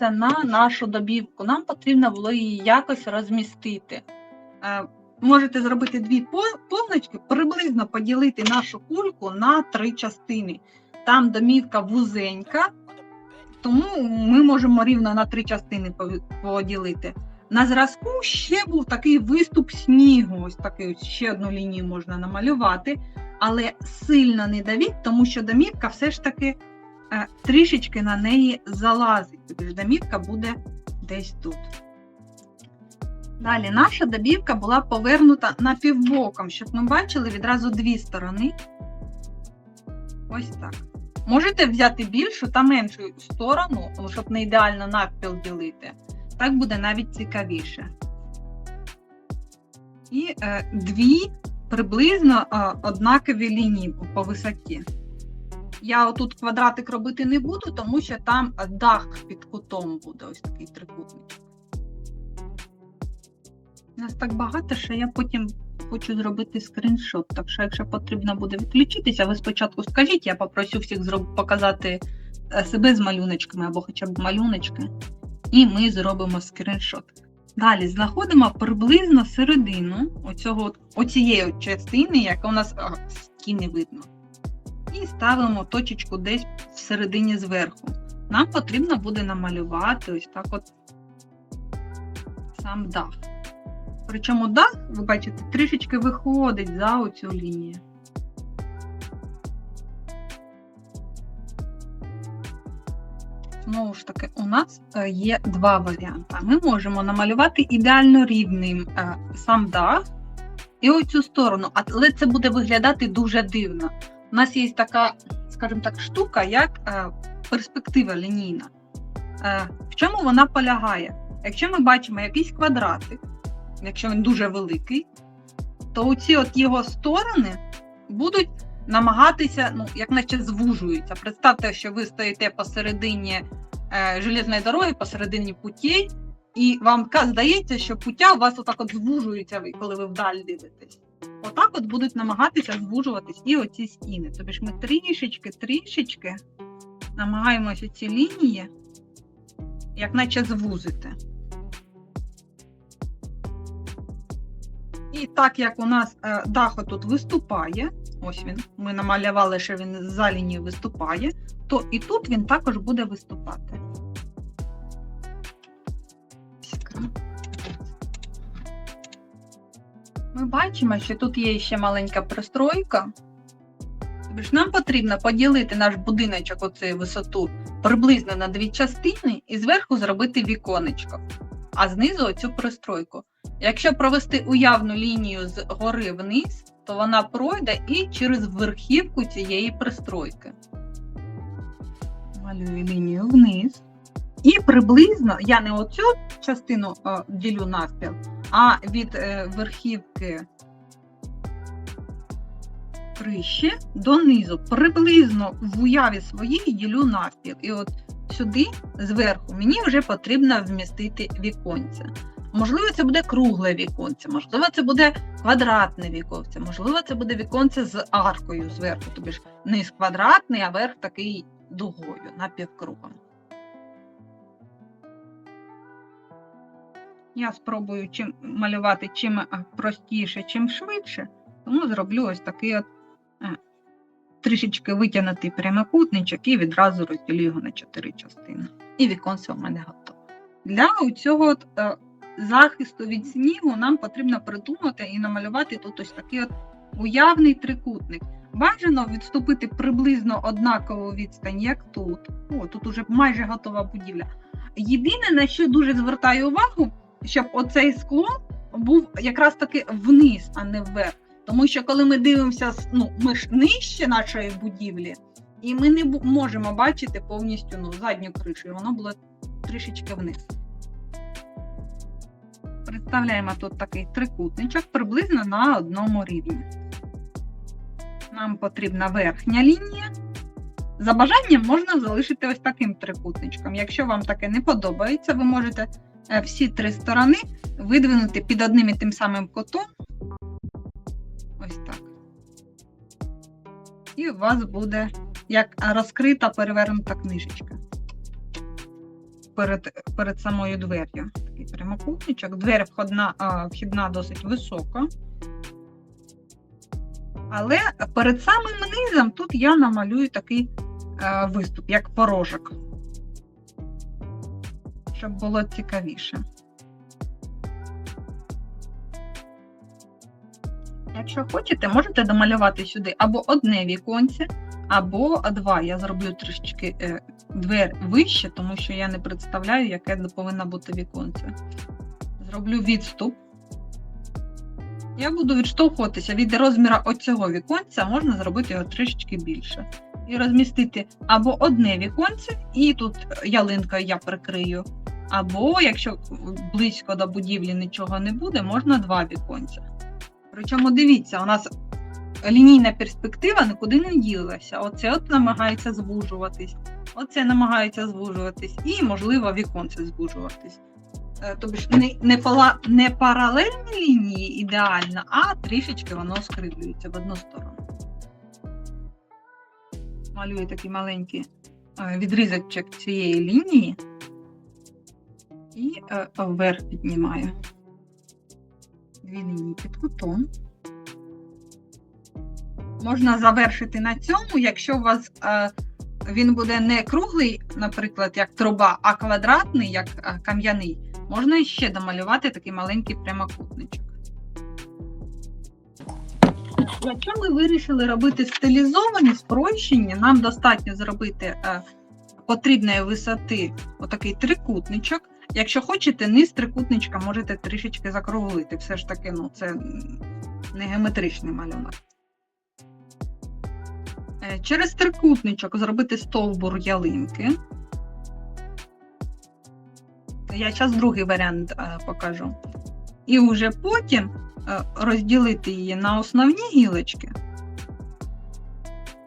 на нашу добівку. Нам потрібно було її якось розмістити. Е, Можете зробити дві по- позначки, приблизно поділити нашу кульку на три частини. Там домівка вузенька, тому ми можемо рівно на три частини поділити. На зразку ще був такий виступ снігу. Ось такий ще одну лінію можна намалювати, але сильно не давіть, тому що домівка все ж таки трішечки на неї залазить. Тобто ж домівка буде десь тут. Далі наша добівка була повернута напівбоком, щоб ми бачили відразу дві сторони. Ось так. Можете взяти більшу та меншу сторону, щоб не ідеально навпіл ділити. Так буде навіть цікавіше. І е, дві приблизно е, однакові лінії по висоті. Я отут квадратик робити не буду, тому що там дах під кутом буде ось такий трикутник. У нас так багато, що я потім хочу зробити скріншот. Так що, якщо потрібно буде відключитися, ви спочатку скажіть, я попрошу всіх зроб... показати е, себе з малюночками або хоча б малюночки, і ми зробимо скріншот. Далі знаходимо приблизно середину оцього, оцієї частини, яка у нас а, стіни видно. І ставимо точечку десь всередині зверху. Нам потрібно буде намалювати ось так от сам дах. Причому дах, ви бачите, трішечки виходить за оцю лінію. Знову ж таки, у нас е, є два варіанти. Ми можемо намалювати ідеально рівним е, сам дах і оцю сторону, але це буде виглядати дуже дивно. У нас є така, скажімо так, штука, як е, перспектива лінійна. Е, В чому вона полягає? Якщо ми бачимо якийсь квадратик, якщо він дуже великий, то оці от його сторони будуть намагатися, ну, як наче звужуються. Представте, що ви стоїте посередині е, железної дороги, посередині путей, і вам здається, що пуття у вас отак от звужуються, ви- коли ви вдаль дивитесь. Отак от будуть намагатися звужуватись і оці стіни. Тобто ж ми трішечки, трішечки намагаємося ці лінії, як наче звузити. І так як у нас е, дах тут виступає, ось він, ми намалювали, що він за лінією виступає, то і тут він також буде виступати. Ми бачимо, що тут є ще маленька пристройка. Тобто Нам потрібно поділити наш будиночок оцею висоту приблизно на дві частини і зверху зробити віконечко, а знизу оцю пристройку. Якщо провести уявну лінію з гори вниз, то вона пройде і через верхівку цієї пристройки. Малюю лінію вниз. І приблизно я не оцю частину е, ділю навпіл, а від е, верхівки криші донизу, приблизно в уяві своїй ділю навпіл. І от сюди, зверху, мені вже потрібно вмістити віконце. Можливо, це буде кругле віконце, можливо, це буде квадратне віконце, можливо, це буде віконце з аркою зверху, тобі ж низ квадратний, а верх такий дугою напівкругом. Я спробую чим малювати чим простіше, чим швидше, тому зроблю ось такий от е, трішечки витягнутий прямокутничок і відразу розділю його на чотири частини. І віконце у мене готове. Для цього от, е, захисту від снігу нам потрібно придумати і намалювати тут ось такий от уявний трикутник. Бажано відступити приблизно однакову відстань, як тут. О, тут уже майже готова будівля. Єдине, на що дуже звертаю увагу, щоб оцей склон був якраз таки вниз, а не вверх. Тому що коли ми дивимося, ну ми ж нижче нашої будівлі, і ми не можемо бачити повністю ну, задню кришу, і воно було трішечки вниз. Представляємо тут такий трикутничок приблизно на одному рівні. Нам потрібна верхня лінія. За бажанням можна залишити ось таким трикутничком. Якщо вам таке не подобається, ви можете всі три сторони видвинути під одним і тим самим кутом. Ось так. І у вас буде як розкрита перевернута книжечка. перед, перед самою двер'ю. Такий прямокутничок. Двері входна, а, вхідна досить висока. Але перед самим низом тут я намалюю такий е, виступ, як порожок. Щоб було цікавіше. Якщо хочете, можете домалювати сюди або одне віконце, або два. Я зроблю трішечки е, двері вище, тому що я не представляю, яке повинно бути віконце. Зроблю відступ. Я буду відштовхуватися від розміру оцього віконця, можна зробити його трішечки більше. І розмістити або одне віконце, і тут ялинка я прикрию. Або, якщо близько до будівлі нічого не буде, можна два віконця. Причому дивіться, у нас лінійна перспектива нікуди не ділилася. Оце от намагається звужуватись, оце намагається звужуватись, і, можливо, віконце звужуватись. Е, Тобто не, не, пала, не паралельні лінії ідеально, а трішечки воно скривлюється в одну сторону. Малюю такий маленький е, відрізочок цієї лінії і е, вверх піднімаю. Дві лінії під кутом. Можна завершити на цьому, якщо у вас е, він буде не круглий, наприклад, як труба, а квадратний, як кам'яний, можна ще домалювати такий маленький прямокутничок. Якщо ми вирішили робити стилізовані спрощення, нам достатньо зробити е, потрібної висоти отакий трикутничок. Якщо хочете, низ трикутничка можете трішечки закруглити. Все ж таки, ну, це не геометричний малюнок. Е, Через трикутничок зробити стовбур ялинки. Я зараз другий варіант е, покажу. І вже потім розділити її на основні гілочки.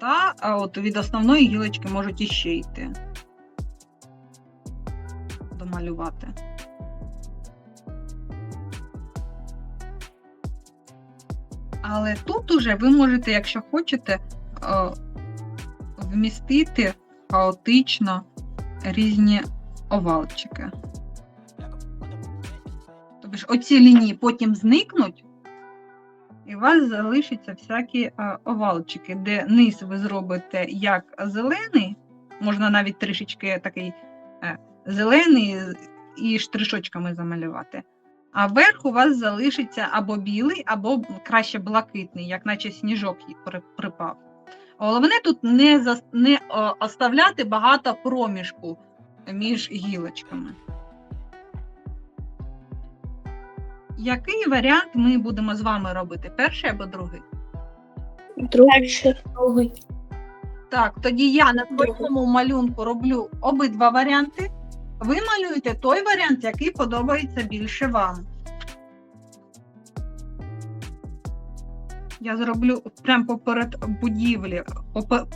Та от від основної гілочки можуть іще йти. Домалювати. Але тут уже ви можете, якщо хочете, е, вмістити хаотично різні овалчики. Оці лінії потім зникнуть, і у вас залишаться всякі е, овалчики, де низ ви зробите як зелений, можна навіть трішечки такий е, зелений і штришочками замалювати. А верх у вас залишиться або білий, або краще блакитний, як наче сніжок припав. Головне тут не, зас- не о, оставляти багато проміжку між гілочками. Який варіант ми будемо з вами робити? Перший або другий? Другий. Другий. Так, тоді я на своєму малюнку роблю обидва варіанти. Ви малюєте той варіант, який подобається більше вам. Я зроблю прямо поперед будівлі,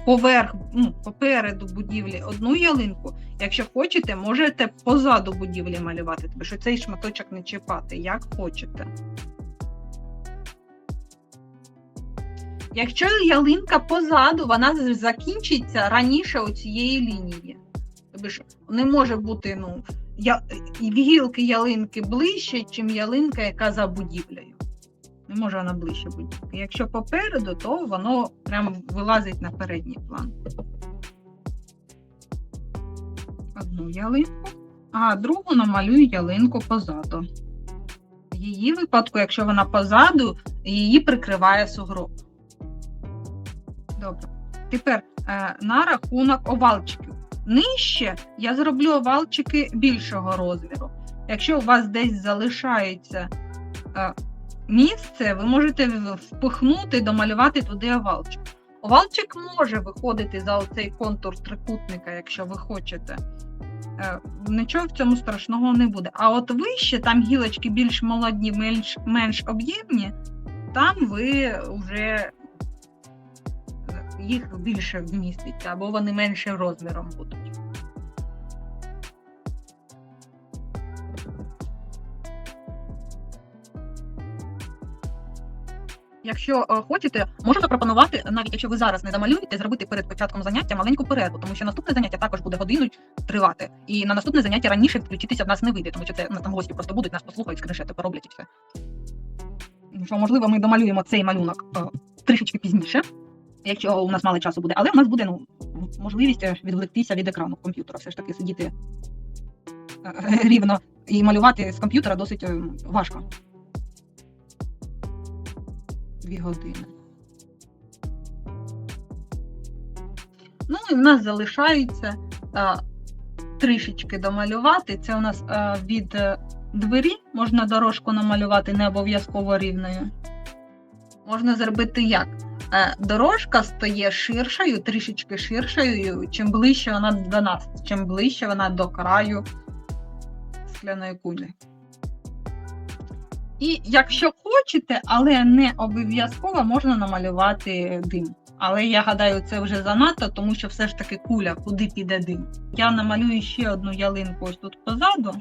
поверх, ну, попереду будівлі одну ялинку. Якщо хочете, можете позаду будівлі малювати, тому що цей шматочок не чіпати, як хочете. Якщо ялинка позаду, вона закінчиться раніше у цієї лінії. Тобто не може бути ну, я, гілки ялинки ближче, ніж ялинка, яка за будівлею. Не може вона ближче будівлі. Якщо попереду, то воно прямо вилазить на передній план. Одну ялинку, а другу намалюю ялинку позаду. В її випадку, якщо вона позаду, її прикриває сугроб. Добре. Тепер е, на рахунок овалчиків. Нижче я зроблю овалчики більшого розміру. Якщо у вас десь залишається е, місце, ви можете впихнути, домалювати туди овалчик. Овалчик може виходити за оцей контур трикутника, якщо ви хочете. Е, Нічого в цьому страшного не буде. А от вище, там гілочки більш молоді, менш, менш об'ємні, там ви вже їх більше вміститься, або вони менше розміром будуть. Якщо е, хочете, можу запропонувати, навіть якщо ви зараз не замалюєте, зробити перед початком заняття маленьку перерву, тому що наступне заняття також буде годину тривати. І на наступне заняття раніше включитися в нас не вийде, тому що це ну, там гості просто будуть, нас послухають, скришети, пороблять і все. Ну, Що, можливо, ми домалюємо цей малюнок е, трішечки пізніше, якщо у нас мало часу буде, але у нас буде ну, можливість е, відволіктися від екрану комп'ютера, все ж таки сидіти рівно і малювати з комп'ютера досить важко. Дві години. Ну і в нас залишається а, трішечки домалювати. Це у нас а, від е, двері можна дорожку намалювати не обов'язково рівною. Можна зробити як? Е, Дорожка стає ширшою, трішечки ширшою, чим ближче вона до нас, чим ближче вона до краю скляної кулі. І якщо хочете, але не обов'язково можна намалювати дим. Але я гадаю, це вже занадто, тому що все ж таки куля, куди піде дим. Я намалюю ще одну ялинку ось тут позаду.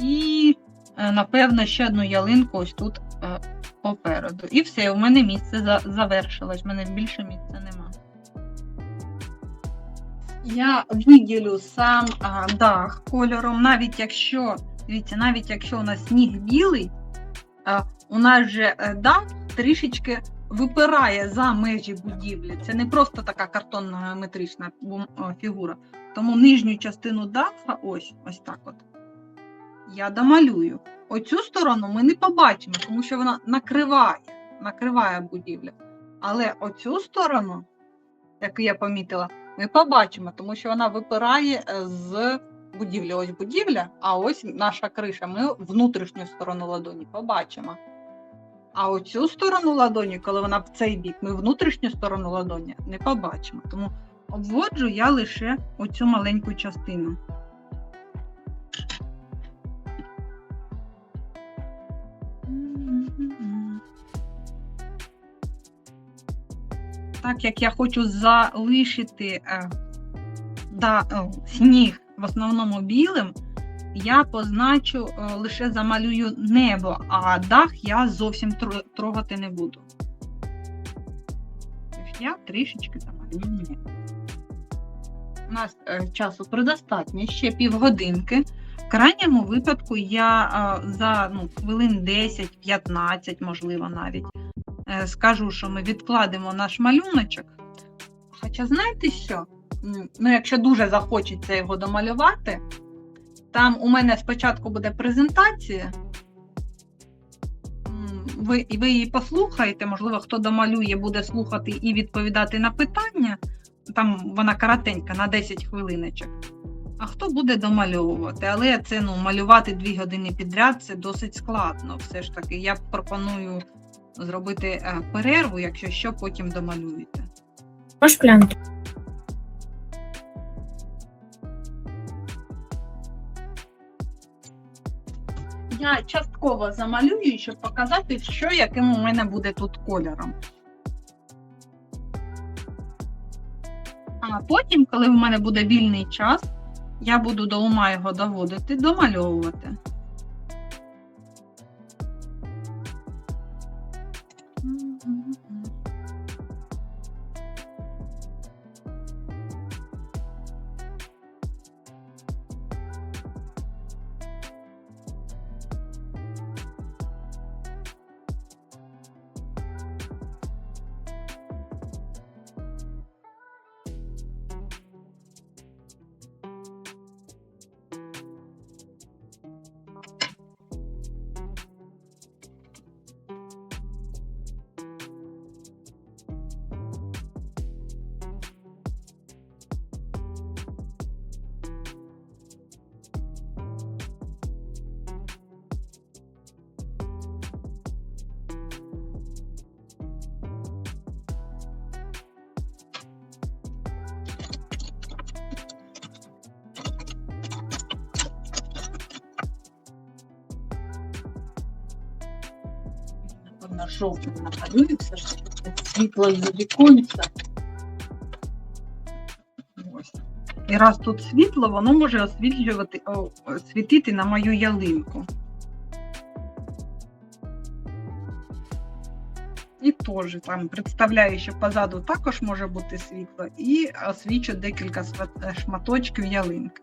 І, е, напевно, ще одну ялинку ось тут е, попереду. І все, у мене місце за- завершилось, в мене більше місця нема. Я виділю сам дах кольором, навіть якщо, дивіться, навіть якщо у нас сніг білий, а, у нас же е, дах трішечки випирає за межі будівлі. Це не просто така картонна геометрична фігура. Тому нижню частину даха, ось, ось так от, я домалюю. Оцю сторону ми не побачимо, тому що вона накриває, накриває будівлю. Але оцю сторону, яку я помітила, ми побачимо, тому що вона випирає е, з будівлі. Ось будівля, а ось наша криша. Ми внутрішню сторону ладоні побачимо. А оцю сторону ладоні, коли вона в цей бік, ми внутрішню сторону ладоні не побачимо. Тому обводжу я лише оцю маленьку частину. Так як я хочу залишити е, да, сніг в основному білим, я позначу е, лише замалюю небо, а дах я зовсім трогати не буду. Тож я трішечки замалюю небо. У нас е, часу предостатньо, ще півгодинки. В крайньому випадку я е, за ну, хвилин 10-15, можливо, навіть скажу, що ми відкладемо наш малюночок. Хоча знаєте що? Ну, якщо дуже захочеться його домалювати, там у мене спочатку буде презентація. Ви, ви її послухаєте, можливо, хто домалює, буде слухати і відповідати на питання. Там вона коротенька, на 10 хвилиночок. А хто буде домальовувати? Але це ну, малювати 2 години підряд це досить складно. Все ж таки, я пропоную зробити е, перерву, якщо що, потім домалюєте. Можеш глянути? Я частково замалюю, щоб показати, що яким у мене буде тут кольором. А потім, коли в мене буде вільний час, я буду до ума його доводити, домальовувати. Напевно, жовтим все ж світло. Ось. І раз тут світло, воно може освітлювати, о, світити на мою ялинку. І теж там представляю, що позаду також може бути світло, і освічу декілька шматочків ялинки.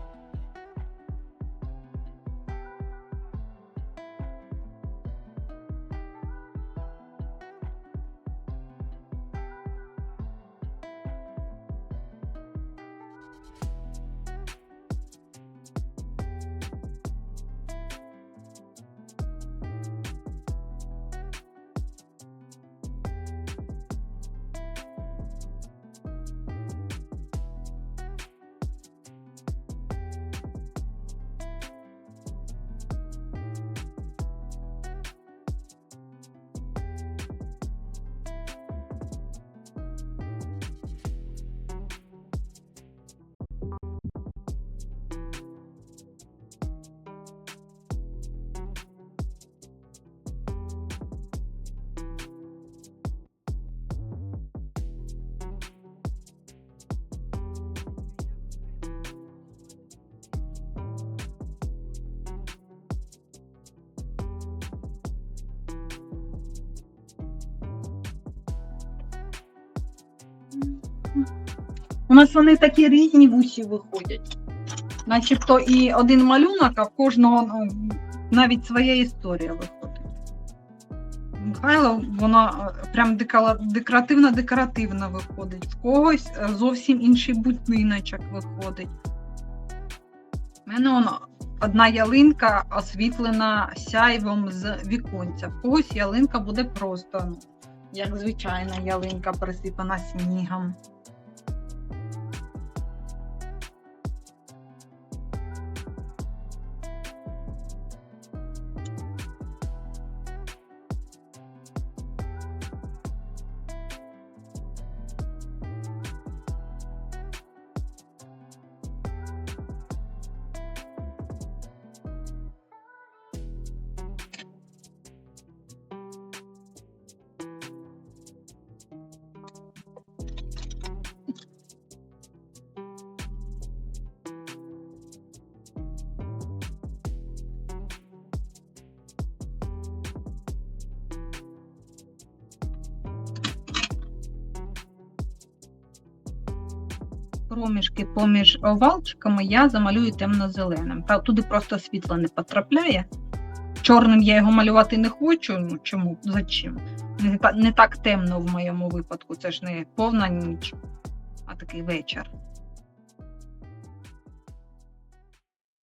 У нас вони такі різні вусі виходять. Начебто і один малюнок, а в кожного ну, навіть своя історія виходить. Михайло, вона е, прям декоративно-декоративно виходить. В когось е, зовсім інший будиночок виходить. У мене воно одна ялинка освітлена сяйвом з віконця. В когось ялинка буде просто, ну, як звичайна ялинка, присипана снігом. Проміжки поміж овалчиками я замалюю темно-зеленим. Та туди просто світло не потрапляє. Чорним я його малювати не хочу. Ну чому? Зачем? Не, так темно в моєму випадку. Це ж не повна ніч, а такий вечір.